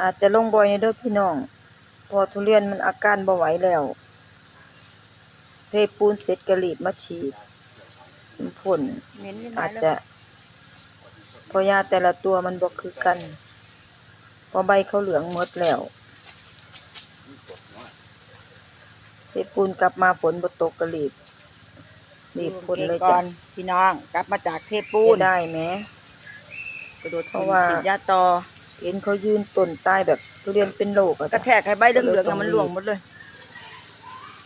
อาจจะลงบ่อยในเด้อพี่น้องเพอทุเรียนมันอาการบ่ไหวแล้ว เทปูนเสร็จก็รีบมาฉีดผลเหม็นนิดหน่อาอยจแล้วจะเพอยาแต่ละตัวมันบ่คือกันเพอใบเขาเหลืองหมดแล้วเทปูนกลับมาฝนบ่ตกก็รีบรีบพ่นเลยก่จ้ะอนพี่น้องกลับมาจากเทปูเสีนยได้ไหมกระโดดเพราะว่าฉีดยาต่อ เห็นเขายืนต้นตายแบบทุเรียนเป็นโรคอะกระจ้ะแทกให้ใบเหลืองๆอะมันหลวงหมดเลย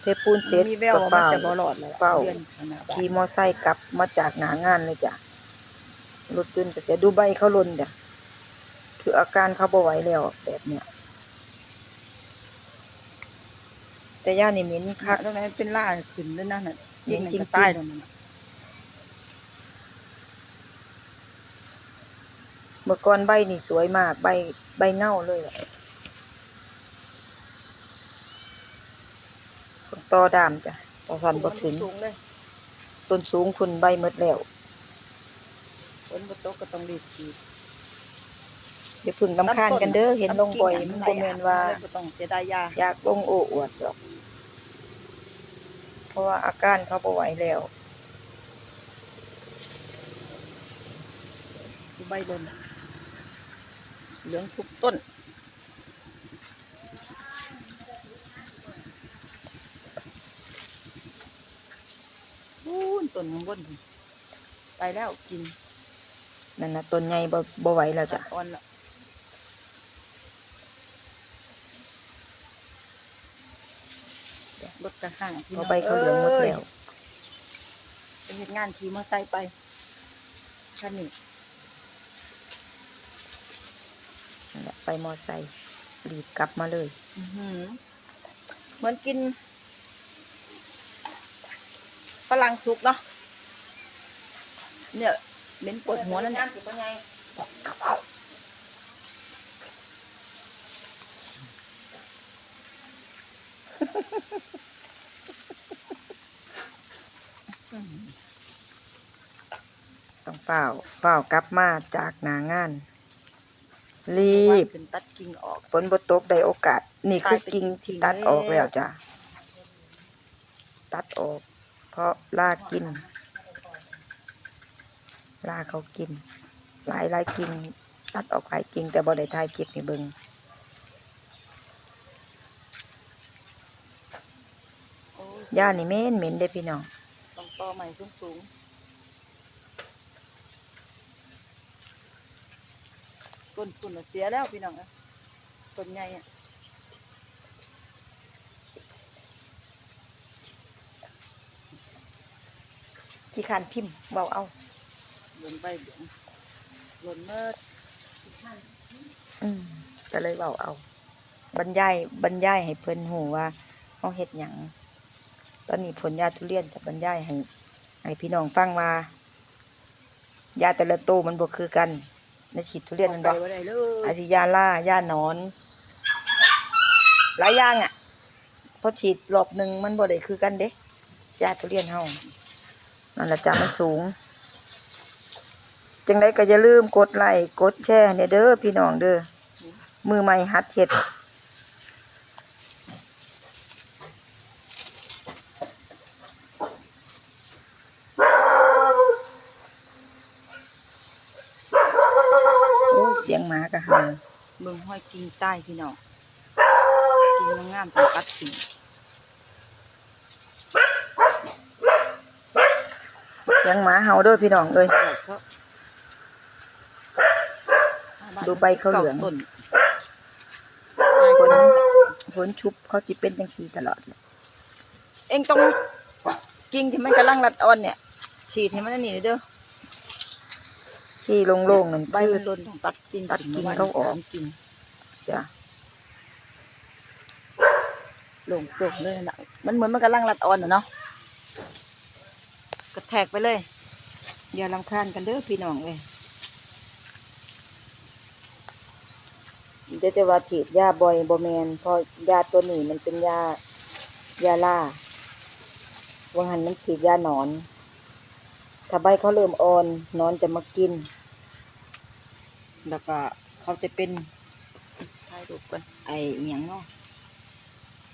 เทปูนเสร็จมีแววก็ว่ามันเฝ้าจะบ่รอดแล้วเฝ้าเดือนขนาดนั้นขี่มอไซค์กลับมาจากหนางานเลยจ้ะรถยนต์ก็จะดูใบเขาลนจ้ะคืออาการเขาบ่ไหวแล้วแบบเนี้ย แต่ย่านี่เหม็นค่ะคักตรงนั้นเป็นล่าขึ้นด้วยนั่นน่ะจริงๆยิงมันก็ตายตรงนั้นน่ะ เมื่อก่อนใบนี่สวยมาก ใบใบเง่าเลยอะต้นตอดามจ้ะตอสันบ่ถึงสูงเลยต้นสูงคุณใบหมดแล้วฝนบ่ตกก็ต้องรีบฉีดอย่าพึ่งลำคาญกันเด้อเห็นลงบ่อยมันบ่แม่นว่าบ่ต้องเสียดายยาอยากลงโอ้อวดหรอก เพราะว่าอาการเขาบ่ไหวแล้วใบลน เหลืองทุกต้นอู้นต้นข้างบนพุ่นไปแล้วกิน นั่นนะต้นใหญ่บ่บ่ไหวแล้วจ้ะอ่อนละรถกระห้างพี่เอาน้ใบเขาเหลืองหมดแล้ว ไปเฮ็ดงานขี่มอเตอร์ไซค์ไปคันนี้ นั่นแหละไปมอไซค์รีบกลับมาเลยอื้อหือเหมือนกินฝรั่งสุกเนาะเนี่ยเหม็นปวดหัวนั่นเนี่ยต้องเฝ้าเฝ้ากลับมาจากหนางาน รีบขึ้นตัดกิ่งออก ฝนบ่ตกได้โอกาส นี่คือกิ่งที่ตัดออกแล้วจ้ะ ตัดออก เพราะลากิน ลาเขากิน หลายหลายกิ่งตัดออกหลายกิ่งแต่บ่ได้ถ่ายคลิปให้เบิ่งโอ้ยย่านี่เหม็นเหม็นเด้พี่น้องต้องต่อใหม่สูงสูงๆ ต้นทุนน่ะเสียแล้วพี่น้องอะต้นใหญ่อะขี้คันพิมพ์เบาเอาหล่นไปเหลืองหล่นเมื่ออืมก็เลยเบาเอา บรรยายบรรยายให้เพิ่นหูว่าเฮาเฮ็ดหยังตอนนี้ผลยาทุเรียนจะบรรยายให้ให้พี่น้องฟังว่ายาแต่ละโตวมันบ่คือกัน ในฉีดทุเรียนมันไปบ่บ่ได้เลอายสิยาล่ายาหนอน หลายอย่างอะพอฉีดรอบหนึ่งมันบ่ได้คือกันเด้ยาทุเรียนเฮานั่นแหละจ้ะมันสูง จังไดก็อย่าลืมกดไลค์กดแชร์เนี่ยเด้อพี่น้องเด้อมือใหม่หัดเฮ็ด เสียงหมากะหังเมืองห้อยกิ่งใต้พี่น้องกิ่งงามๆต้องตัดกิ่งเสียงหมาเห่าเด้อพี่น้องเอ้ยเพราะดูใบเขาเหลืองต้นฝนฝนชุบเขาจิเป็นจังซี่ตลอดเลยเองต้องกิ่งที่มันกำลังรัดอ่อนเนี่ย ฉีดให้มันอันนี่เด้อ ที่โล่งๆนั่นใบคือมันหล่นต้องตัดกิ่งตัดกิ่งประมณเขาออกสมกิ่งจ้ะโล่งโล่งเลยนะมันเหมือนมันกำลังรัดอ่อนอะเนาะกระแทกไปเลย อย่าลำคาญกันเด้อพี่น้องเอ้ยเดี๋ยวจะว่าฉีดยาบ่อยบ่แมนเพราะยาตัวนี้มันเป็นยายาล่าว่าหันมันฉีดยาหนอน ถ้าใบเขาเริ่มอ่อนหนอนจะมากิน แล้วก็เขาจะเป็นถ่ายรูปก่อนไอ้เมียงเนาะ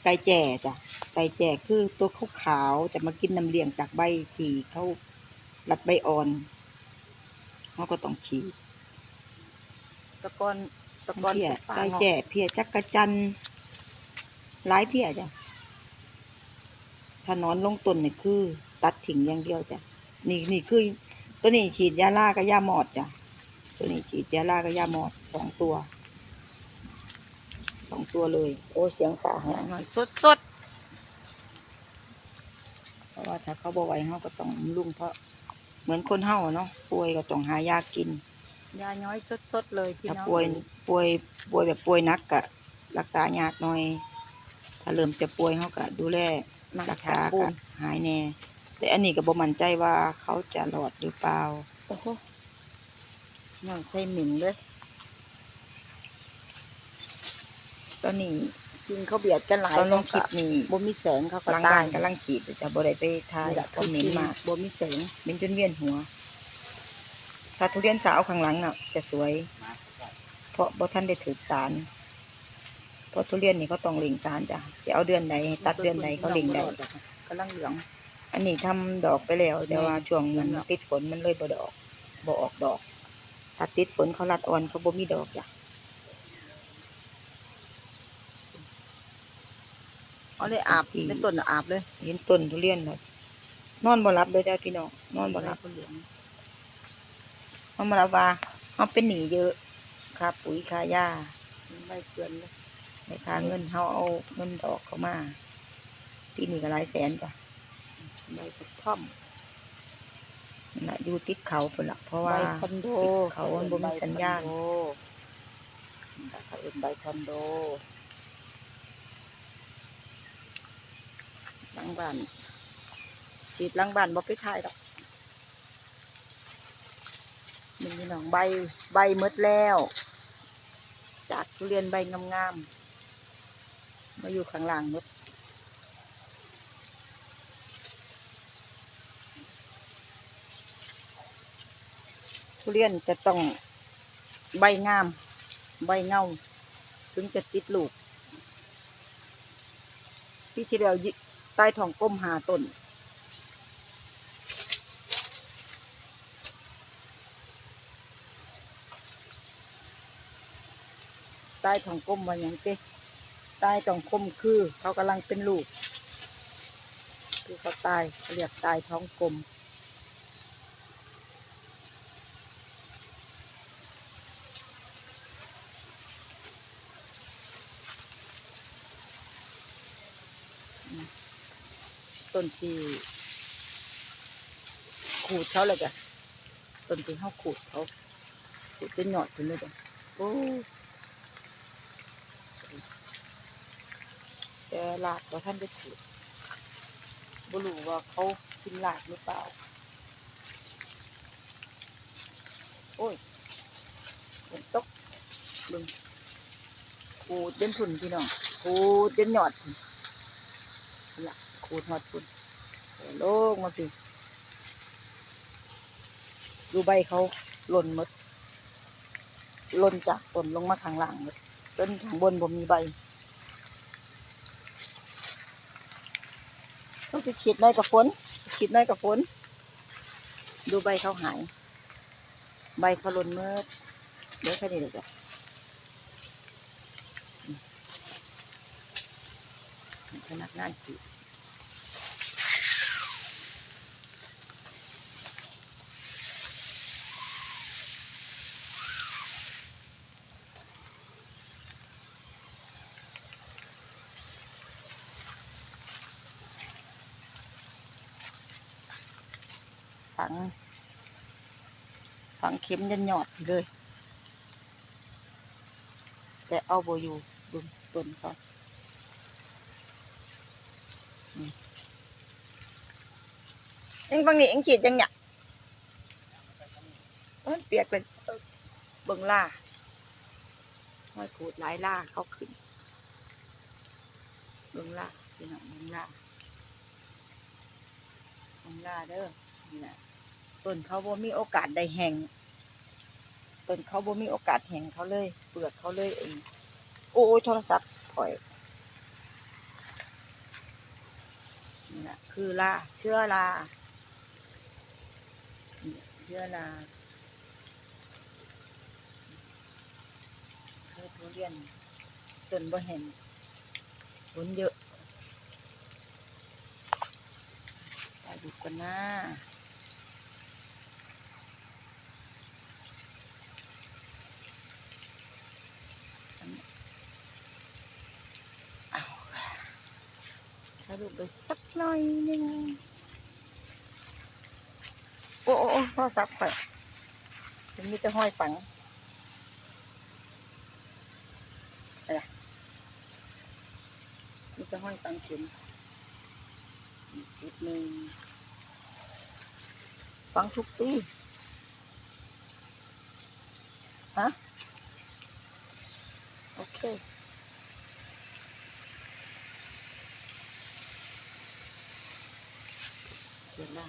ไก่แจ่จ้ะไก่แจ่คือตัวขาวๆจะมากินน้ำเลี้ยงจากใบที่เขารัดใบอ่อนเขาก็ต้องฉีดตะกอนตะกอนเพียปลาไก่เนาะแจ่เพียจักกระจันหลายเพียจ้ะถ้านอนลงต้นเนี่ยคือ ตัดถิ่งอย่างเดียวจ้ะ นี่นี่คือ ตัวนี้ฉีดยาล่ากับยาหมอดจ้ะตัวนี้ฉีดยาล่ากับยาหมอดสองตัวสองตัวเลย โอ้เสียงฝ่าหอนหน่อยสดสดเพราะว่าถ้าเขาบ่ไหวเขาก็ต้องลุ่งเพราะเหมือนคนเฮาอะเนาะป่วยก็ต้องหายากินๆยาย้อยสดสดๆเลยพี่ถ้าน้องป่วยป่วยป่วยแบบป่วยหนักก็รักษายากหน่อย ถ้าเริ่มจะป่วยเขาก็ดูแลมารักษาษาปูก็นหายแน่ แต่อันนี้ก็บ่มั่นใจว่าเขาจะรอดหรือเปล่าโอ้โหน้องใช้หมิ่นเลยตอนนี้กินเขาเบียดกันหลายตอนลงคลิปเขาก็นี้บ่มีแสงเขาก็หลังตาบ้ายนกำลังฉีดแต่บ่ได้ไปทายนี่แหละคอมเมนต์มากบ่มีแสงเป็นจนเวียนหัว ถ้าทุเรียนสาวข้างหลังน่ะ จะสวย เพราะบ่ท่านได้ถือสารเพราะทุเรียนนี่เขาต้องเล็งสารจ้ะจะเอาเดือนไหนให้ตัดเดือนไหนเขาเล็งได้กำลังเหลือง อันนี้ทำดอกไปแล้ว แต่ว่าช่วงมันนั่นเนาะติดฝนมันเลยบ่ดอกบ่ออกดอก ถ้าติดฝนเขารัดอ่อนเขาบ่มีดอกจ้ะเอาเลยอาบในต้นอาบเลยเห็นต้นทุเรียนเลยนอนบ่หลับเลยจ้ะพี่น้องนอนบ่หลับเหลืองเขามารับว่าเขาเป็นหนี้เยอะค่าปุ๋ยค่ายาใบเกลือนเลยในค่าเงินเขาเอาเงินดอกเขามาปีนี้ก็หลายแสนจ้ะ ใบกระท่อมนั่นล่ะอยู่ติดเขาพุ่นละเพราะใบว่าคอนโดเขามันบ่มีสัญญาณ เขาเอิ้นใบคอนโดหลังบ้านฉีดหลังบ้านบ่ไปถ่ายดอกนี่พี่น้องใบใบหมดแล้ว จากทุเรียนใบงามๆมาอยู่ข้างล่างหมด เรียนจะต้องใบงาม ใบเงา ถึงจะติดลูกพี่ที่เรายิใต้ท้องก้มหาต้นใต้ท้องก้มว่าอย่างเต้ใต้ท้องก้มคือ เขากำลังเป็นลูก คือเขาตายเขาเรียกตายท้องกลม ต้นที่ขูดเขาเลยจ้ะต้นที่เขาขูดเขาขูดเป็นหยอดถึงเลยจ้ะโอ้แต่ลาดว่าท่านได้ขูดบรู้ว่าเขากินลาดหรือเปล่า โอ้ยฝนตกบึงขูดเป็นผุนพี่น้องขูดเป็นหยอดพุ่นนั่นละ ขูดหอดพุ่นเอาโลงมาสิดูใบเขาหล่นหมดหล่นจากต้นลงมาข้างล่างหมดต้นข้างบนบ่มีใบต้องจะฉีดน้อยกับฝนฉีดน้อยกับฝนดูใบเขาหาย ใบเขาหล่นเมื่อเดี๋ยวแค่นี้เลยจ้ะอืมพนักงานฉีด ฝัง ฝังเข็มยันหยอดเลย แต่เอาโบอยู่ดุมต้นเขาอืมเอ็งฟังนี่เอ็งฉีดยังเนี่ยเอ้ยเปียกเลยเบิ่งล่าห้อยขูดหลายล่าเขาขึ้น เบิ่งล่าพี่น้องเบิ่งล่าเบิ่งล่าเด้อนี่นะ ต้นเขาบ่มีโอกาสได้แห้งต้นเขาบ่มีโอกาสแห้งเขาเลย เปลือกเขาเลยเองโอ้ยโทรศัพท์ถอยนี่แหละคือลาเชื้อราเชื้อราคือทุเรียนต้นบ่เห็นผลเยอะไปดูกันนะ ถ้าดูไปสักหน่อยนึงโอ้โอ้โอ้โทรศัพท์ไปมันมีแต่ห้อยฝังนี่จะห้อยตังเข็มจุดหนึ่งฟังทุกปีฮะโอเค เดี๋ยวนะ